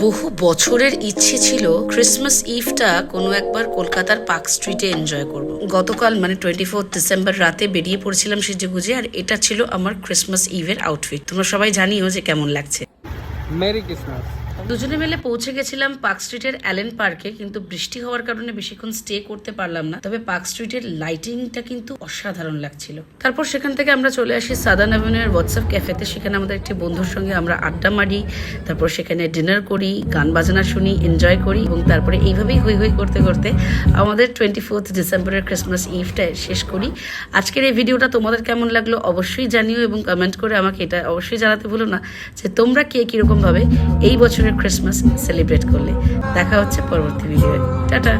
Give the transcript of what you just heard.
বহু বছরের ইচ্ছে ছিল ক্রিসমাস ইভটা কোনো একবার কলকাতার পার্ক স্ট্রিটে এনজয় করব। গতকাল মানে টোয়েন্টি ফোর্থ ডিসেম্বর রাতে বেরিয়ে পড়ছিলাম সেজে গুজে আর এটা ছিল আমার ক্রিসমাস ইভের আউটফিট তোমরা সবাই জানিও যে কেমন লাগছে। মেরি ক্রিসমাস দুজনে মিলে পৌঁছে গেছিলাম পার্ক স্ট্রিটের অ্যালেন পার্কে, কিন্তু বৃষ্টি হওয়ার কারণে বেশিক্ষণ স্টে করতে পারলাম না। তবে পার্ক স্ট্রিটের লাইটিংটা কিন্তু অসাধারণ লাগছিল। তারপর সেখান থেকে আমরা চলে আসি সাদান অ্যাভিনিউর হোয়াটসঅ্যাপ ক্যাফেতে। সেখানে আমাদের একটি বন্ধুর সঙ্গে আমরা আড্ডা মারি, তারপর সেখানে ডিনার করি, গান বাজনা শুনি, এনজয় করি এবং তারপরে এইভাবেই হই হই করতে করতে আমাদের টোয়েন্টি ফোর্থ ডিসেম্বরের ক্রিসমাস ইভটা শেষ করি। আজকের এই ভিডিওটা তোমাদের কেমন লাগল অবশ্যই জানিও এবং কমেন্ট করে আমাকে এটা অবশ্যই জানাতে ভুলো না যে তোমরা কে কীরকমভাবে এই বছরের ক্রিসমাস সেলিব্রেট করলে দেখা হচ্ছে পরবর্তী ভিডিও টাটা।